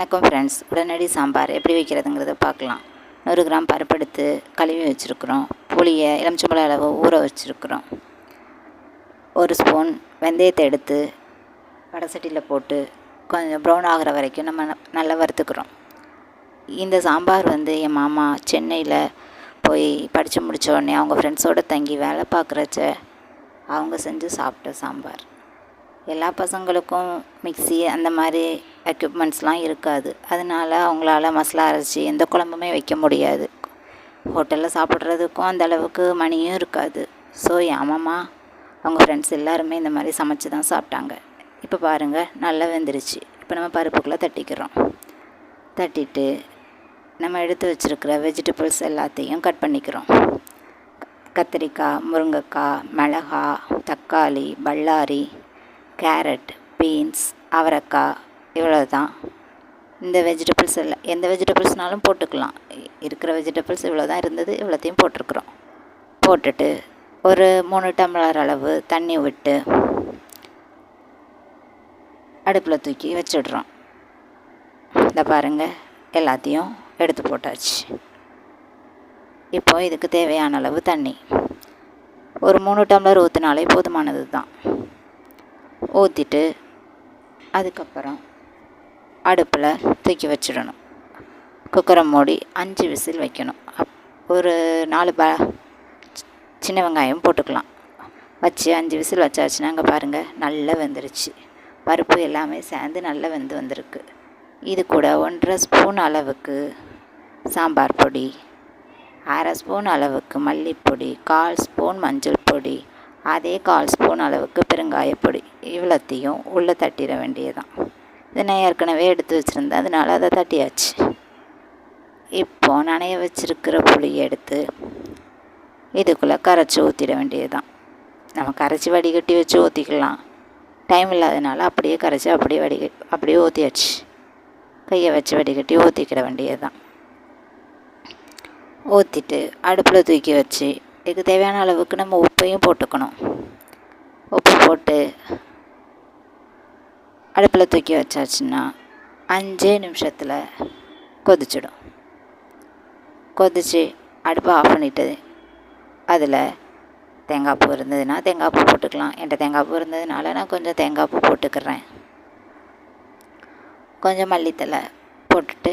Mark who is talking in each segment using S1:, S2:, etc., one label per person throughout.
S1: வணக்கம் ஃப்ரெண்ட்ஸ் உடனடி சாம்பார். எப்படி வைக்கிறதுங்கிறத பார்க்கலாம். நூறு கிராம் பருப்பு எடுத்து கழுவி வச்சுருக்குறோம். புளியை எலுமிச்சம்பழ அளவு ஊற வச்சுருக்குறோம். ஒரு ஸ்பூன் வெந்தயத்தை எடுத்து வடை சட்டியில் போட்டு கொஞ்சம் ப்ரௌன் ஆகிற வரைக்கும் நம்ம ந- நல்லா வறுத்துக்கிறோம். இந்த சாம்பார் வந்து என் மாமா சென்னையில் போய் படித்து முடித்த உடனே அவங்க ஃப்ரெண்ட்ஸோடு தங்கி வேலை பார்க்குறச்ச அவங்க செஞ்சு சாப்பிட்ட சாம்பார். எல்லா பசங்களுக்கும் மிக்ஸி அந்த மாதிரி எக்யூப்மெண்ட்ஸ்லாம் இருக்காது. அதனால அவங்களால மசாலா அரைச்சி எந்த குழம்புமே வைக்க முடியாது. ஹோட்டலில் சாப்பிட்றதுக்கும் அந்த அளவுக்கு மணியும் இருக்காது. ஸோ என் அவங்க ஃப்ரெண்ட்ஸ் எல்லாருமே இந்த மாதிரி சமைச்சு தான் சாப்பிட்டாங்க. இப்போ பாருங்கள் நல்லா வெந்துருச்சு. இப்போ நம்ம பருப்புக்குள்ளே தட்டிக்கிறோம். தட்டிட்டு நம்ம எடுத்து வச்சுருக்கிற வெஜிடபிள்ஸ் எல்லாத்தையும் கட் பண்ணிக்கிறோம். கத்திரிக்காய் முருங்கைக்காய் மிளகா தக்காளி பல்லாரி கேரட் பீன்ஸ் அவரைக்காய் இவ்வளோ தான் இந்த வெஜிடபிள்ஸ் இல்லை எந்த வெஜிடபிள்ஸ்னாலும் போட்டுக்கலாம். இருக்கிற வெஜிடபிள்ஸ் இவ்வளோ தான் இருந்தது இவ்வளோத்தையும் போட்டிருக்குறோம். போட்டுட்டு ஒரு மூணு டம்ளர் அளவு தண்ணி விட்டு அடுப்பில் தூக்கி வச்சிடுறோம். இந்த பாருங்கள் எல்லாத்தையும் எடுத்து போட்டாச்சு. இப்போது இதுக்கு தேவையான அளவு தண்ணி. ஒரு மூணு டம்ளர் ஊற்றினாலே போதுமானது தான் ஊற்றிட்டு அதுக்கப்புறம் அடுப்பில் தூக்கி வச்சிடணும். குக்கரை மூடி அஞ்சு விசில் வைக்கணும். அப் ஒரு நாலு ப சி- சின்ன வெங்காயம் போட்டுக்கலாம். வச்சு அஞ்சு விசில் வச்சாச்சுன்னா அங்கே பாருங்கள் நல்லா வெந்துருச்சு. பருப்பு எல்லாமே சேர்ந்து நல்லா வெந்து வந்திருக்கு. இது கூட ஒன்றரை ஸ்பூன் அளவுக்கு சாம்பார் பொடி அரை ஸ்பூன் அளவுக்கு மல்லிப்பொடி கால் ஸ்பூன் மஞ்சள் பொடி அதே கால் ஸ்பூன் அளவுக்கு பெருங்காயப்பொடி இவ்வளோத்தையும் உள்ளே தட்டிட வேண்டியதுதான். இதை நான் ஏற்கனவே எடுத்து வச்சுருந்தேன். அதனால் அதை தட்டியாச்சு. இப்போ நனைய வச்சுருக்கிற புளியை எடுத்து இதுக்குள்ளே கரைச்சி ஊற்றிட வேண்டியதுதான். நம்ம கரைச்சி வடிகட்டி வச்சு ஊற்றிக்கலாம் டைம் இல்லாதனால அப்படியே கரைச்சி அப்படியே வடிக அப்படியே ஊற்றியாச்சு கையை வச்சு வடிகட்டி ஊற்றிக்கிட வேண்டியதுதான். ஊற்றிட்டு அடுப்பில் தூக்கி வச்சு இதுக்கு தேவையான அளவுக்கு நம்ம உப்பையும் போட்டுக்கணும். உப்பு போட்டு அடுப்பில் தூக்கி வச்சாச்சுன்னா அஞ்சே நிமிஷத்தில் கொதிச்சிடும். கொதிச்சு அடுப்பை ஆஃப் பண்ணிவிட்டு அதில் தேங்காய் பூ இருந்ததுன்னா தேங்காய் பூ போட்டுக்கலாம். என்கிட்ட தேங்காய் பூ இருந்ததுனால நான் கொஞ்சம் தேங்காய் பூ போட்டுக்கிறேன். கொஞ்சம் மல்லித்தலை போட்டுட்டு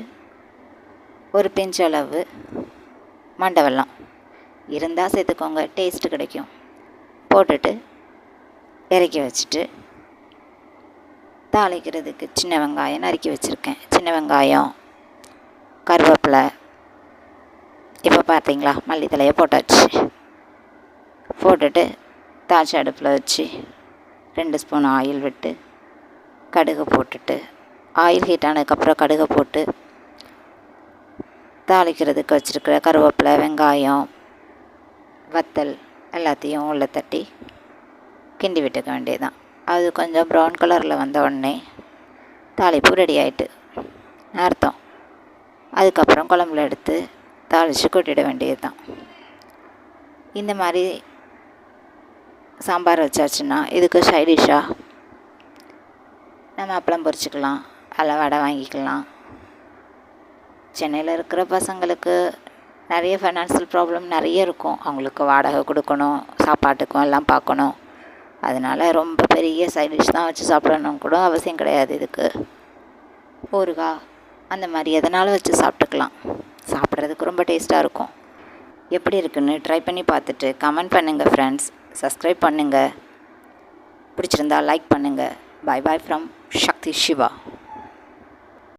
S1: ஒரு பிஞ்ச் அளவு மண்டவெல்லாம் இருந்தால் சேர்த்துக்கோங்க. டேஸ்ட்டு கிடைக்கும். போட்டுட்டு இறக்கி வச்சுட்டு தாளிக்கிறதுக்கு சின்ன வெங்காயம் நறுக்கி வச்சுருக்கேன். சின்ன வெங்காயம் கருவேப்பிலை இப்போ பார்த்தீங்களா மல்லித்தலையை போட்டாச்சு. போட்டுட்டு தாச்சி அடுப்பில் வச்சு ரெண்டு ஸ்பூன் ஆயில் விட்டு கடுகு போட்டுட்டு ஆயில் ஹீட் ஆனதுக்கப்புறம் கடுகை போட்டு தாளிக்கிறதுக்கு வச்சுருக்கிற கருவேப்பிலை வெங்காயம் வத்தல் எல்லாத்தையும் உள்ளே தட்டி கிண்டி விட்டுக்க வேண்டியதுதான். அது கொஞ்சம் ப்ரௌன் கலரில் வந்த உடனே தாளிப்பு ரெடி ஆகிட்டு அர்த்தம்? அதுக்கப்புறம் குழம்புல எடுத்து தாளித்து கொட்டிட வேண்டியது தான் இந்த மாதிரி சாம்பார் வச்சாச்சுன்னா இதுக்கு சைடிஷாக நம்ம அப்பளம் பொரிச்சிக்கலாம் அல்ல வடை வாங்கிக்கலாம். சென்னையில் இருக்கிற பசங்களுக்கு நிறைய ஃபைனான்சியல் ப்ராப்ளம் நிறைய இருக்கும். அவங்களுக்கு வாடகை கொடுக்கணும் சாப்பாட்டுக்கும் எல்லாம் பார்க்கணும். அதனால ரொம்ப பெரிய சைட் டிஷ் தான் வச்சு சாப்பிடணும் கூட அவசியம் கிடையாது இதுக்கு. ஊறுகா அந்த மாதிரி எதனாலும் வச்சு சாப்பிட்டுக்கலாம். சாப்பிட்றதுக்கு ரொம்ப டேஸ்ட்டாக இருக்கும். எப்படி இருக்குன்னு ட்ரை பண்ணி பார்த்துட்டு கமெண்ட் பண்ணுங்கள் ஃப்ரெண்ட்ஸ் சப்ஸ்கிரைப் பண்ணுங்கள் பிடிச்சிருந்தா லைக் பண்ணுங்கள் பாய் பாய் ஃப்ரம் சக்தி சிவா